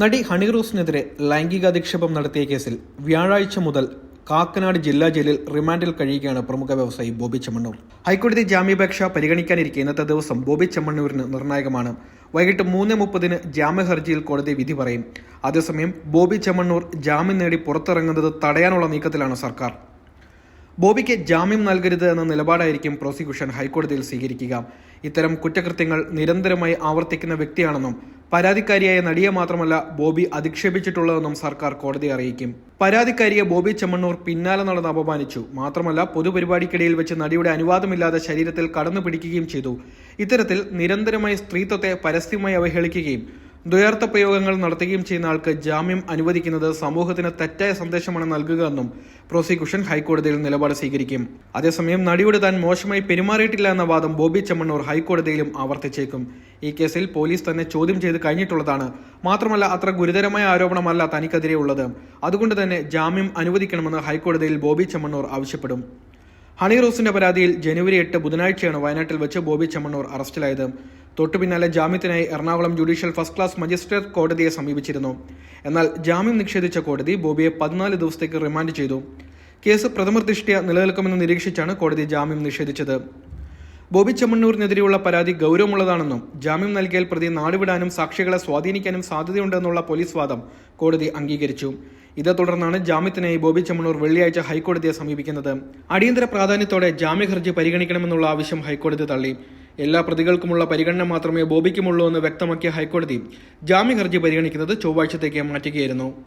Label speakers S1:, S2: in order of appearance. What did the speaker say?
S1: നടി ഹണിറൂസിനെതിരെ ലൈംഗിക അധിക്ഷേപം നടത്തിയ കേസിൽ വ്യാഴാഴ്ച മുതൽ കാക്കനാട് ജില്ലാ ജയിലിൽ റിമാൻഡിൽ കഴിയുകയാണ് പ്രമുഖ വ്യവസായി ബോബി ചെമ്മണ്ണൂർ. ഹൈക്കോടതി ജാമ്യാപേക്ഷ പരിഗണിക്കാനിരിക്കെ ഇന്നത്തെ ദിവസം ബോബി ചെമ്മണ്ണൂരിന് നിർണായകമാണ്. വൈകിട്ട് മൂന്ന് മുപ്പതിന് ജാമ്യ ഹർജിയിൽ കോടതി വിധി പറയും. അതേസമയം ബോബി ചെമ്മണ്ണൂർ ജാമ്യം നേടി പുറത്തിറങ്ങുന്നത് തടയാനുള്ള നീക്കത്തിലാണ് സർക്കാർ. ബോബിക്ക് ജാമ്യം നൽകരുത് എന്ന നിലപാടായിരിക്കും പ്രോസിക്യൂഷൻ ഹൈക്കോടതിയിൽ സ്വീകരിക്കുക. ഇത്തരം കുറ്റകൃത്യങ്ങൾ നിരന്തരമായി ആവർത്തിക്കുന്ന വ്യക്തിയാണെന്നും പരാതിക്കാരിയായ നടിയെ മാത്രമല്ല ബോബി അധിക്ഷേപിച്ചിട്ടുള്ളതെന്നും സർക്കാർ കോടതിയെ അറിയിക്കും. പരാതിക്കാരിയെ ബോബി ചെമ്മണ്ണൂർ പിന്നാലെ നടന്ന് അപമാനിച്ചു. മാത്രമല്ല പൊതുപരിപാടിക്കിടയിൽ വെച്ച് നടിയുടെ അനുവാദമില്ലാതെ ശരീരത്തിൽ കടന്നു പിടിക്കുകയും ചെയ്തു. ഇത്തരത്തിൽ നിരന്തരമായി സ്ത്രീത്വത്തെ പരസ്യമായി അവഹേളിക്കുകയും ദ്വയാർത്ഥ പ്രയോഗങ്ങൾ നടത്തുകയും ചെയ്യുന്ന ആൾക്ക് ജാമ്യം അനുവദിക്കുന്നത് സമൂഹത്തിന് തെറ്റായ സന്ദേശമാണ് നൽകുക എന്നും പ്രോസിക്യൂഷൻ ഹൈക്കോടതിയിൽ നിലപാട് സ്വീകരിക്കും. അതേസമയം നടിയോട് താൻ മോശമായി പെരുമാറിയിട്ടില്ല എന്ന വാദം ബോബി ചെമ്മണ്ണൂർ ഹൈക്കോടതിയിലും ആവർത്തിച്ചേക്കും. ഈ കേസിൽ പോലീസ് തന്നെ ചോദ്യം ചെയ്ത് കഴിഞ്ഞിട്ടുള്ളതാണ്. മാത്രമല്ല അത്ര ഗുരുതരമായ ആരോപണമല്ല തനിക്കെതിരെ ഉള്ളത്. അതുകൊണ്ട് തന്നെ ജാമ്യം അനുവദിക്കണമെന്ന് ഹൈക്കോടതിയിൽ ബോബി ചെമ്മണ്ണൂർ ആവശ്യപ്പെടും. ഹണി റോസിന്റെ പരാതിയിൽ ജനുവരി എട്ട് ബുധനാഴ്ചയാണ് വയനാട്ടിൽ വെച്ച് ബോബി ചെമ്മണ്ണൂർ അറസ്റ്റിലായത്. തൊട്ടു പിന്നാലെ ജാമ്യത്തിനായി Ernakulam judicial first class magistrate കോടതിയെ സമീപിച്ചിരുന്നു. എന്നാൽ ജാമ്യം നിഷേധിച്ച കോടതി ബോബിയെ പതിനാല് ദിവസത്തേക്ക് റിമാൻഡ് ചെയ്തു. കേസ് പ്രഥമദൃഷ്ടിയ നിലനിൽക്കുമെന്ന് നിരീക്ഷിച്ചാണ് കോടതി ജാമ്യം നിഷേധിച്ചത്. ബോബി ചെമ്മണ്ണൂരിനെതിരെയുള്ള പരാതി ഗൗരവമുള്ളതാണെന്നും ജാമ്യം നൽകിയാൽ പ്രതി നാടുവിടാനും സാക്ഷികളെ സ്വാധീനിക്കാനും സാധ്യതയുണ്ടെന്നുള്ള പോലീസ് വാദം കോടതി അംഗീകരിച്ചു. ഇതേ തുടർന്നാണ് ജാമ്യത്തിനായി ബോബി ചെമ്മണ്ണൂർ വെള്ളിയാഴ്ച ഹൈക്കോടതിയെ സമീപിക്കുന്നത്. അടിയന്തര പ്രാധാന്യത്തോടെ ജാമ്യ ഹർജി പരിഗണിക്കണമെന്നുള്ള ആവശ്യം ഹൈക്കോടതി തള്ളി. എല്ലാ പ്രതികൾക്കുമുള്ള പരിഗണന മാത്രമേ ബോബിക്കുമുള്ളൂ എന്ന് വ്യക്തമാക്കിയ ഹൈക്കോടതി ജാമ്യ ഹർജി പരിഗണിക്കുന്നത് ചൊവ്വാഴ്ചത്തേക്ക് മാറ്റുകയായിരുന്നു.